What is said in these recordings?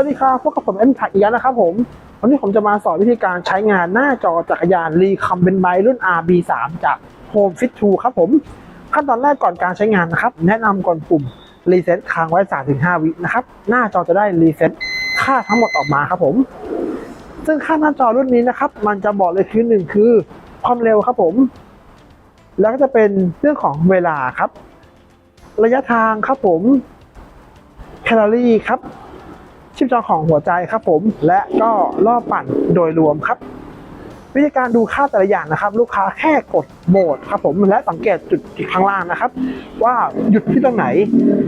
วัสดีครับพวกกับผมเอ็มถ่ายอีกแล้วนะครับผมวันนี้ผมจะมาสอนวิธีการใช้งานหน้าจอจักรยานรีคัมเบนไบรุ่น RB3 จาก Home Fit 2ครับผมขั้นตอนแรกก่อนการใช้งานนะครับ แนะนำก่อนปุ่มรีเซ็ตค้างไว้ 3-5 วินะครับ หน้าจอจะได้รีเซ็ตค่าทั้งหมดออกมาครับผม ซึ่งค่าหน้าจอรุ่นนี้นะครับ มันจะบอกเลยคือหนึ่งคือความเร็วครับผม แล้วก็จะเป็นเรื่องของเวลาครับ ระยะทางครับผมแคลอรี่ครับ ชีพจรของหัวใจครับผม และก็รอบปั่นโดยรวมครับ วิธีการดูค่าแต่ละอย่างนะครับ ลูกค้าแค่กดโหมดครับผมและสังเกตจุดที่ข้างล่างนะครับ ว่าหยุดที่ตรงไหน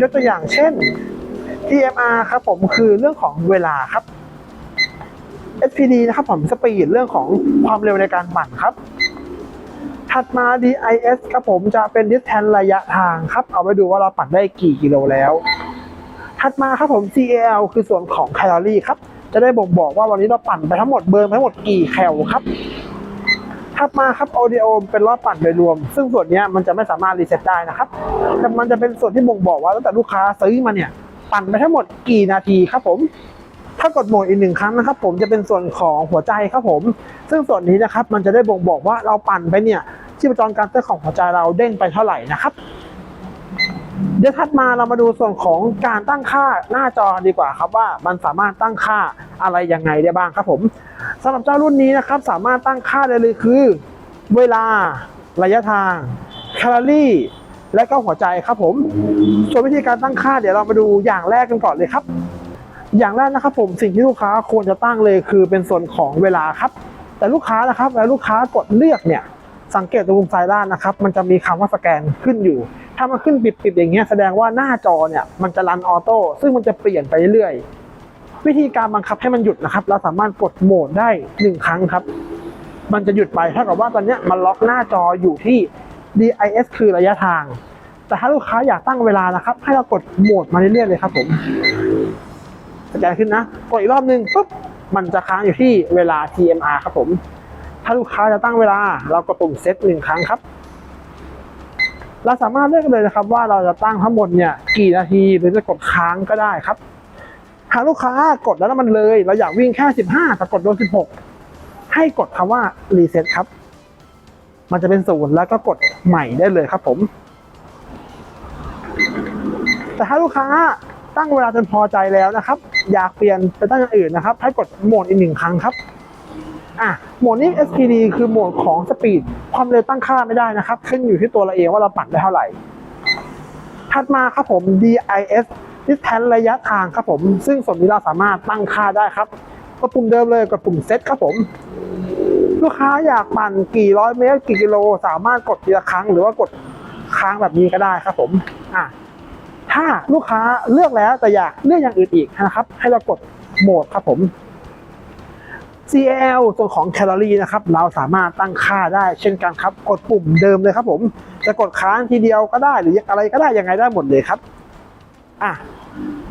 ยกตัวอย่างเช่น TMR ครับผมคือเรื่องของเวลาครับ SPD นะครับผมสปีดเรื่องของความเร็วในการปั่นครับ ถัดมา DIS ครับผมจะเป็น distance ระยะทางครับ เอาไว้ดูว่าเราปั่นได้กี่กิโลแล้ว ถัดมาครับผม CAL คือส่วนของแคลอรี่ครับ จะได้บ่งบอกว่าวันนี้เราปั่นไปทั้งหมดเบิร์นไปทั้งหมดกี่แคลครับถัดมาครับ Audio เป็นรอบปั่นโดยรวม ซึ่งส่วนนี้มันจะไม่สามารถรีเซ็ตได้นะครับแต่มันจะเป็นส่วนที่บ่งบอกว่าตั้งแต่ลูกค้าซื้อมาเนี่ยปั่นไปทั้งหมดกี่นาทีครับผมถ้ากดโหมดอีกหนึ่งครั้งนะครับ ผมจะเป็นส่วนของหัวใจครับผม ซึ่งส่วนนี้นะครับมันจะได้บ่งบอกว่าเราปั่นไปเนี่ยชีพจรการเต้นของหัวใจเราเด้งไปเท่าไหร่นะครับ เดี๋ยวถัดมาเรามาดูส่วนของการตั้งค่าหน้าจอดีกว่าครับว่ามันสามารถตั้งค่าอะไรยังไงได้บ้างครับผมสำหรับเจ้ารุ่นนี้นะครับสามารถตั้งค่าได้เลยคือ เวลา ระยะทางแคลอรี่และก็หัวใจครับผม ส่วนวิธีการตั้งค่าเดี๋ยวเรามาดูอย่างแรกกันก่อนเลยครับ อย่างแรกนะครับผมสิ่งที่ลูกค้าควรจะตั้งเลยคือเป็นส่วนของเวลาครับ แต่ลูกค้านะครับแล้วลูกค้ากดเลือกเนี่ย สังเกตตรงมุมซ้ายล่างนะครับ มันจะมีคำว่าสแกนขึ้นอยู่ ถ้ามันขึ้นปิดๆอย่างเงี้ยแสดงว่าหน้าจอเนี่ยมันจะรันออโต้ซึ่งมันจะเปลี่ยนไปเรื่อยๆวิธีการบังคับให้มันหยุดนะครับ เราสามารถกดโหมดได้หนึ่งครั้งครับ มันจะหยุดไปเท่ากับว่าตอนเนี้ยมันล็อกหน้าจออยู่ที่ DIS คือระยะทาง แต่ถ้าลูกค้าอยากตั้งเวลานะครับ ให้เรากดโหมดมาเรื่อยๆเลยครับผมสแกนขึ้นนะ กดอีกรอบหนึ่งปุ๊บมันจะค้างอยู่ที่เวลา TMR ครับผม ถ้าลูกค้าจะตั้งเวลา เรากดปุ่มเซตหนึ่งครั้งครับ เราสามารถเลือกเลยนะครับ ว่าเราจะตั้งทั้งหมดเนี่ยกี่นาทีหรือจะกดค้างก็ได้ครับ หากลูกค้ากดแล้วมันเลย เราอยากวิ่งแค่ 15แต่กดโดน16 ให้กดคำว่ารีเซ็ตครับ มันจะเป็นศูนย์แล้วก็กดใหม่ได้เลยครับผม แต่ถ้าลูกค้าตั้งเวลาจนพอใจแล้วนะครับ อยากเปลี่ยนไปตั้งอย่างอื่นนะครับ ให้กดโหมดอีกหนึ่งครั้งครับ อะโหมดนี้ SPD คือโหมดของสปีดความเร็วตั้งค่าไม่ได้นะครับ ขึ้นอยู่ที่ตัวเราเองว่าเราปั่นได้เท่าไหร่ ถัดมาครับผม DIS distance ระยะทางครับผม ซึ่งส่วนนี้เราสามารถตั้งค่าได้ครับกดปุ่มเดิมเลยกดปุ่มเซตครับผม ลูกค้าอยากปั่นกี่ร้อยเมตรกี่กิโล สามารถกดทีละครั้งหรือว่ากดค้างแบบนี้ก็ได้ครับผมอะถ้าลูกค้าเลือกแล้วแต่อยากเลือกอย่างอื่นอีกนะครับ ให้เรากดโหมดครับผม CL ส่วนของแคลอรี่นะครับเราสามารถตั้งค่าได้เช่นกันครับ กดปุ่มเดิมเลยครับผม จะกดค้างทีเดียวก็ได้หรืออะไรก็ได้ยังไงได้หมดเลยครับอะ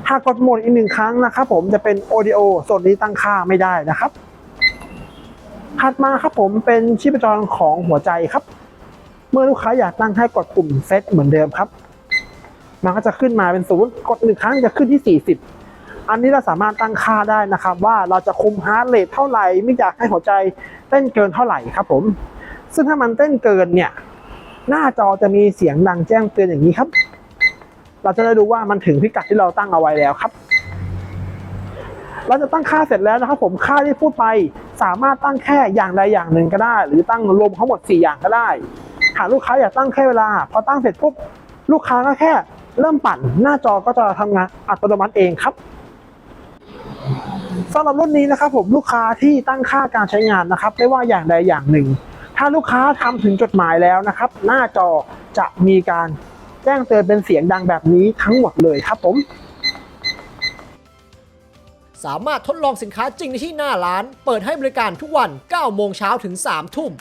ถ้ากกดหมดอีกหนึ่งครั้งนะครับผมจะเป็น Audio ส่วนนี้ตั้งค่าไม่ได้นะครับถัดมาครับผมเป็นชีพจรของหัวใจครับ เมื่อลูกค้าอยากตั้งให้กดปุ่มเซตเหมือนเดิมครับ มันก็จะขึ้นมาเป็นศูนย์กดหนึ่งครั้งจะขึ้นที่ 40 อันนี้เราสามารถตั้งค่าได้นะครับ ว่าเราจะคุมฮาร์ดเรทเท่าไหร่ ไม่อยากให้หัวใจเต้นเกินเท่าไหร่ครับผม ซึ่งถ้ามันเต้นเกินเนี่ยหน้าจอจะมีเสียงดังแจ้งเตือนอย่างนี้ครับ เราจะได้รู้ว่ามันถึงพิกัดที่เราตั้งเอาไว้แล้วครับ เราจะตั้งค่าเสร็จแล้วนะครับ ผมค่าที่พูดไปสามารถตั้งแค่อย่างใดอย่างหนึ่งก็ได้ หรือตั้งรวมทั้งหมด 4 อย่างก็ได้ หากลูกค้าอยากตั้งแค่เวลา พอตั้งเสร็จปุ๊บลูกค้าก็แค่เริ่มปั่นหน้าจอก็จะทำงานอัตโนมัติเองครับ สำหรับรุ่นนี้นะครับผมลูกค้าที่ตั้งค่าการใช้งานนะครับ ไม่ว่าอย่างใดอย่างหนึ่ง ถ้าลูกค้าทำถึงจดหมายแล้วนะครับ หน้าจอจะมีการแจ้งเตือนเป็นเสียงดังแบบนี้ทั้งหมดเลยครับผม สามารถทดลองสินค้าจริงในที่หน้าร้าน เปิดให้บริการทุกวัน 9 โมงเช้าถึง 3 ทุ่ม